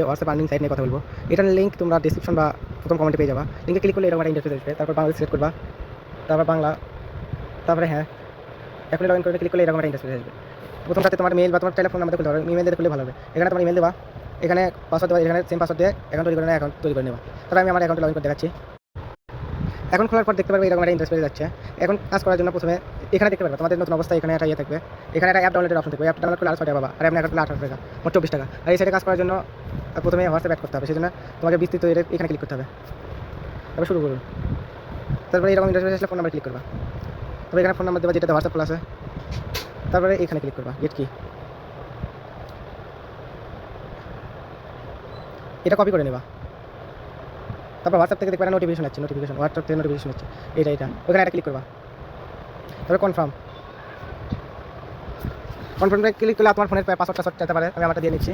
WhatsApp earning site নিয়ে কথা বলব। এটার লিঙ্ক তোমরা ডিসক্রিপশন বা প্রথম কমেন্টে পেয়ে যাবা। লিঙ্কে ক্লিক করলে এরকম একটা ইন্টারফেস আসবে। তারপর বাংলা সিলেক্ট করবা। তারপর বাংলা, তারপরে হ্যাঁ এখন লগ ইন করে ক্লিক করলে এরকম একটা ইন্টারফেস আসবে। প্রথমটাতে তোমার মেল বা তোমার টেলিফোন নাম্বার খুলতে হবে। ইমেল দিয়ে খুললে ভালো হবে। এখানে তোমার ইমেল দেবা। এখানে পাসওয়ার্ড দেবা। এখানে সেম পাসওয়ার্ড দিয়ে অ্যাকাউন্ট তৈরি করে নেওয়া অ্যাকাউন্ট তৈরি করে নেওয়া তারপর আমি আমার অ্যাকাউন্টে লগ ইন করে দেখাচ্ছি। এখন খোলার পর দেখতে পারবে এরকম একটা ইন্টারফেস যাচ্ছে। এখন কাজ করার জন্য প্রথমে এখানে দেখতে পারবে, তোমাদের নতুন অবস্থা এখানে একটা ইয়ে থাকবে। এখানে একটা অ্যাপ ডাউনলোডের অপশন থাকবে। অ্যাপ ডাউনলোড করলে আটশো টাকা পাবা। আর এমনি অ্যাকাউন্ট আঠারো টাকা, মোট চব্বিশ টাকা। আর এই সাইডে কাজ করার জন্য প্রথমে হোয়াটসঅ্যাপ অ্যাড করতে হবে সেই জন্য তোমাকে বিস্তৃত এখানে ক্লিক করতে হবে। তারপর শুরু করুন। তারপরে এরকম ইন্টারফেস আসলে ফোন নাম্বার ক্লিক করবা। তারপরে এখানে ফোন নাম্বার দেবা যেটা হোয়াটসঅ্যাপ খোলা আছে। তারপরে এখানে ক্লিক করবা গেট কি? এটা কপি করে নেবা। তারপর হোয়াটসঅ্যাপ থেকে দেখবে নোটিফিকেশন আছে নোটিফিকেশন হোয়াটসঅ্যাপ থেকে নোটিফিকেশন আছে এটা এটা ওখানে একটা ক্লিক করবা। তারপরে কনফার্ম কনফার্মে ক্লিক করলে তোমার ফোনের পাসওয়ার্ড টাসওয়ার্ড চাইতে পারে, আমি আমারটা দিয়ে নিচ্ছি।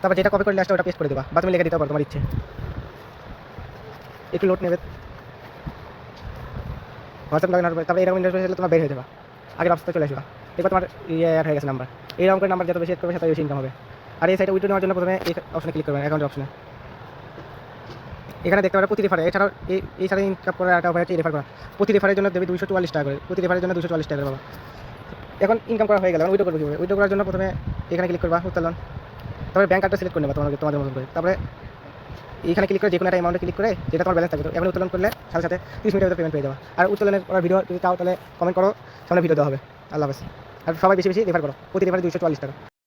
তারপর যেটা কপি করলে আসলে ওটা পেস্ট করে দেবা। বা তুমি লিখে দিতে পারো তোমার ইচ্ছে। একটু লোড নেবে। হোয়াটসঅ্যাপ লগইন হবে তারপরে এরকম ইন্টারফেস হলে তোমার বের হয়ে যাবা। আগের অবস্থা চলে আসবা। এবার তোমার ইয়ে অ্যাড হয়ে গেছে নাম্বার এইরকম করে নাম্বার যত বেশি করবে সেটা বেশি ইনকাম হবে। আর এই সাইটে উইথড্র নেওয়ার জন্য প্রথমে এই অপশনে ক্লিক করবেন অ্যাকাউন্ট অপশনে এখানে দেখতে পারো প্রতি রেফারে। এছাড়াও এই সাথে ইনকাম করার একটা উপায় হচ্ছে রেফার করা। প্রতি রেফারের জন্য দেবে দুশো চুয়াল্লিশ টাকা করে। প্রতি রেফারের জন্য দুশো চুয়াল্লিশ টাকা বাবা। এখন ইনকাম করা হয়ে গেল উইড্রো করবে কীভাবে? উইড্রো করার জন্য প্রথমে এখানে ক্লিক করবা, উত্তোলন। তারপরে ব্যাঙ্ক কার্ডটা সিলেক্ট করে নেবা তোমাদের তোমাদের মতন করে। তারপরে এখানে ক্লিক করে যে কোনো একটা অ্যামাউন্টে ক্লিক করে যেটা তোমার ব্যালেন্স থাকবে এখন উত্তোলন করলে সাথে সাথে তিরিশ মিনিটের পেমেন্ট পেয়ে যাওয়া আর উত্তোলনের করার ভিডিও যদি চাও তাহলে কমেন্ট করো, সামনে ভিডিও দেওয়া হবে। আল্লাহ আর সবাই বেশি বেশি রেফার করো। প্রতি রেফারে দুশো চুয়াল্লিশ টাকা।